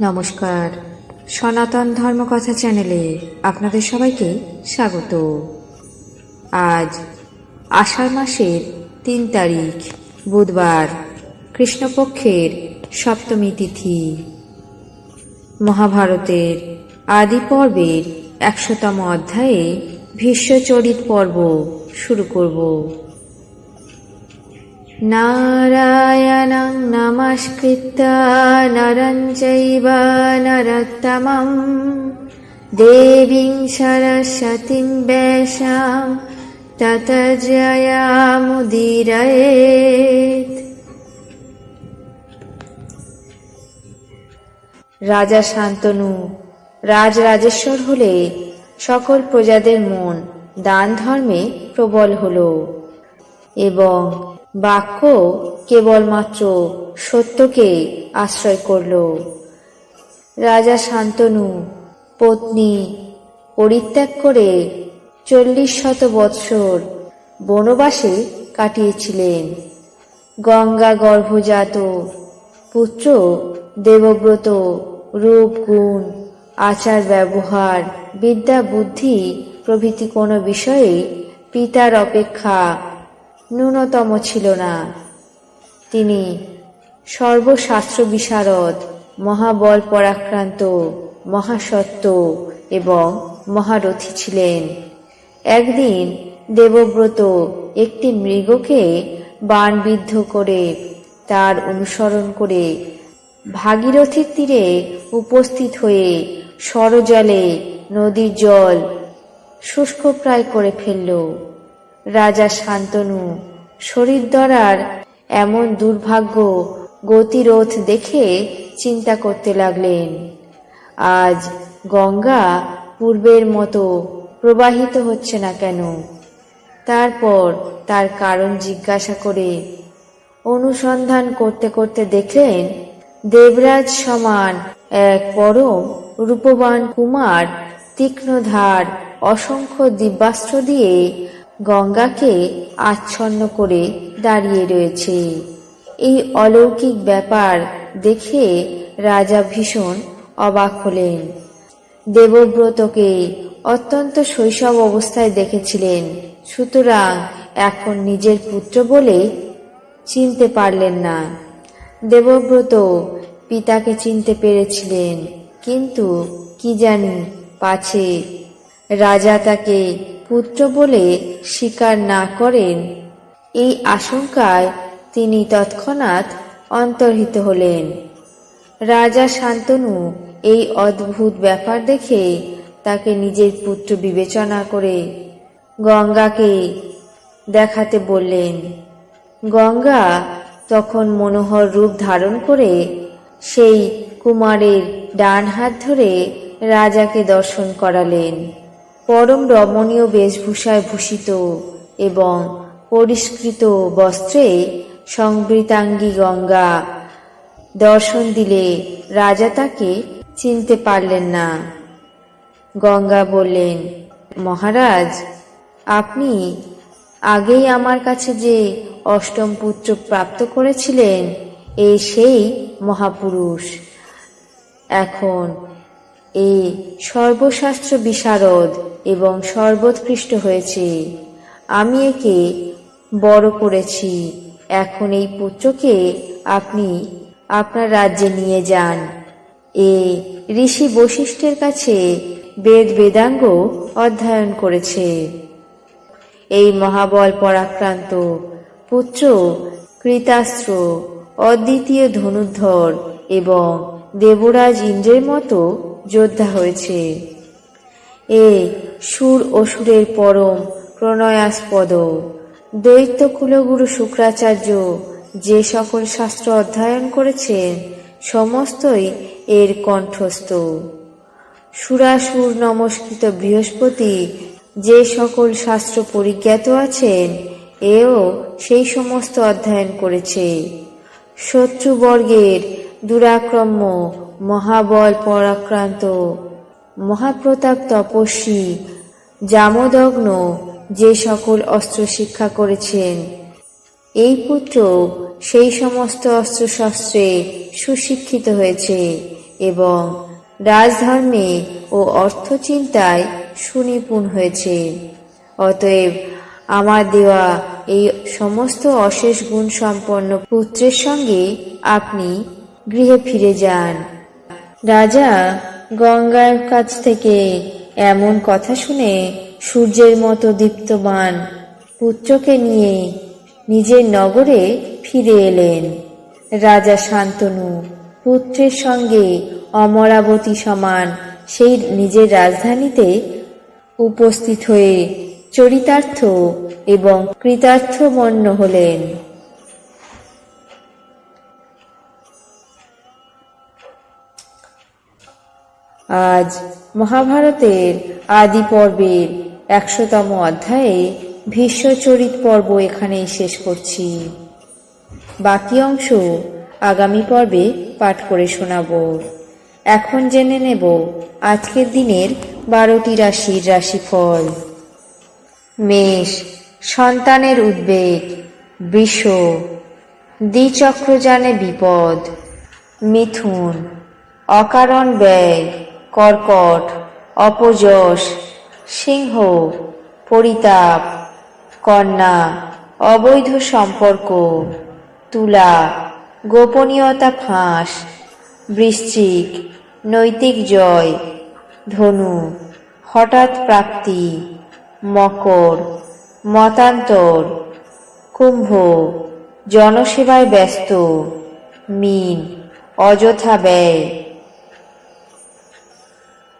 নমস্কার। সনাতন ধর্মকথা চ্যানেলে আপনাদের সবাইকে স্বাগত। আজ আষাঢ় মাসের তিন তারিখ, বুধবার, কৃষ্ণপক্ষের সপ্তমী তিথি। মহাভারতের আদি পর্বের একশোতম অধ্যায়ে ভীষ্মচরিত পর্ব শুরু করব। नारायणं नमस्कृत्य नरं चैव नरोत्तमं देवीं सरस्वतीं वेशां तत जयामुदीरयेत् রাজা শান্তনু রাজরাজেশ্বর হলে সকল প্রজাদের মন দান ধর্মে প্রবল হলো এবং বাক্য কেবলমাত্র সত্যকে আশ্রয় করল। রাজা শান্তনু, পত্নী পরিত্যাগ করে চল্লিশ শত বৎসর বনবাসে কাটিয়েছিলেন। গঙ্গা গর্ভজাত পুত্র দেবব্রত রূপ, গুণ, আচার, ব্যবহার, বিদ্যা, বুদ্ধি প্রভৃতি কোনো বিষয়ে পিতার অপেক্ষা ন্যূনতম ছিল না। তিনি সর্বশাস্ত্র বিশারদ মহাবল পরাক্রান্ত মহাসত্য এবং মহারথী ছিলেন। একদিন দেবব্রত একটি মৃগকে বাণবিদ্ধ করে তার অনুসরণ করে ভাগীরথীর তীরে উপস্থিত হয়ে সরজলে নদীর জল শুষ্ক প্রায় করে ফেলল। রাজা শান্তনু শরীর দ্বারার এমন দুর্ভাগ্য গতিরোধ দেখে চিন্তা করতে লাগলেন। আজ গঙ্গা পূর্বের মতো প্রবাহিত হচ্ছে না কেন? তারপর তার কারণ জিজ্ঞাসা করে অনুসন্ধান করতে করতে দেখলেন, দেবরাজ সমান এক পরম রূপবান কুমার তীক্ষ্ণধার, অসংখ্য দিব্যাস্ত্র দিয়ে গঙ্গাকে আচ্ছন্ন করে দাঁড়িয়ে রয়েছে। এই অলৌকিক ব্যাপার দেখে রাজা ভীষণ অবাক হলেন। দেবব্রতকে অত্যন্ত শৈশব অবস্থায় দেখেছিলেন। সুতরাং এখন নিজের পুত্র বলে চিনতে পারলেন না। দেবব্রত পিতাকে চিনতে পেরেছিলেন, কিন্তু কি জানি পাছে রাজা তাকে পুত্র বলে স্বীকার না করেন। এই আশঙ্কায় তিনি তৎক্ষণাৎ অন্তর্হিত হলেন। রাজা শান্তনু এই অদ্ভুত ব্যাপার দেখে তাকে নিজের পুত্র বিবেচনা করে গঙ্গাকে দেখাতে বললেন। গঙ্গা তখন মনোহর রূপ ধারণ করে সেই কুমারের ডান হাত ধরে রাজাকে দর্শন করালেন। পরম রমণীয় বেশভূষায় ভূষিত এবং পরিষ্কৃত বস্ত্রে সংবৃতাঙ্গী গঙ্গা দর্শন দিলে রাজা তাকে চিনতে পারলেন না। গঙ্গা বললেন, মহারাজ, আপনি আগেই আমার কাছে যে অষ্টম পুত্র প্রাপ্ত করেছিলেন এই সেই মহাপুরুষ। এখন এ সর্বশাস্ত্র বিশারদ এবং সর্বোৎকৃষ্ট হয়েছে। আমি একে বড় করেছি। এখন এই পুত্রকে আপনি আপনার রাজ্যে নিয়ে যান। এ ঋষি বশিষ্ঠের কাছে বেদ বেদাঙ্গ অধ্যয়ন করেছে। এই মহাবল পরাক্রান্ত পুত্র কৃতাস্ত্র, অদ্বিতীয় ধনুর্ধর এবং দেবরাজ ইন্দ্রের মতো যোদ্ধা হয়েছে। এ সুর অসুরের পরম প্রণয়াস্পদ। দৈত্য কুলগুরু শুক্রাচার্য যে সকল শাস্ত্র অধ্যয়ন করেছেন, সমস্তই এর কণ্ঠস্থ। সুরাসুর নমস্কৃত বৃহস্পতি যে সকল শাস্ত্র পরিজ্ঞাত আছেন, এও সেই সমস্ত অধ্যয়ন করেছে। শত্রুবর্গের দুরাক্রম্য মহাবল পরাক্রান্ত, মহাপ্রতাপ তপস্বী, জামদগ্ন যে সকল অস্ত্র শিক্ষা করেছেন। এই পুত্র সেই সমস্ত অস্ত্রশস্ত্রে সুশিক্ষিত হয়েছে এবং রাজধর্মে ও অর্থচিন্তায় সুনিপুণ হয়েছে। অতএব আমার দেওয়া এই সমস্ত অশেষ গুণ সম্পন্ন পুত্রের সঙ্গে আপনি গৃহে ফিরে যান। রাজা গঙ্গার কাছ থেকে এমন কথা শুনে সূর্যের মতো দীপ্তমান পুত্রকে নিয়ে নিজের নগরে ফিরে এলেন। রাজা শান্তনু পুত্রের সঙ্গে অমরাবতী সমান সেই নিজের রাজধানীতে উপস্থিত হয়ে চরিতার্থ এবং কৃতার্থমন্য হলেন। আজ মহাভারতের আদি পর্বের একশোতম অধ্যায়ে ভীষ্মচরিত পর্ব এখানেই শেষ করছি। বাকি অংশ আগামী পর্বে পাঠ করে শোনাব। এখন জেনে নেব আজকের দিনের বারোটি রাশির রাশিফল। মেষ, সন্তানের উদ্বেগ, বৃষ দ্বিচক্রযানে বিপদ, মিথুন, অকারণ ব্যয় কর্কট, অপযশ, সিংহ, পরিতাপ, কন্যা, অবৈধ সম্পর্ক, তুলা, গোপনীয়তা ফাঁস, বৃশ্চিক, নৈতিক জয়, ধনু, হঠাৎ প্রাপ্তি, মকর, মতান্তর, কুম্ভ, জনসেবায় ব্যস্ত, মিন, অযথা ব্যয়।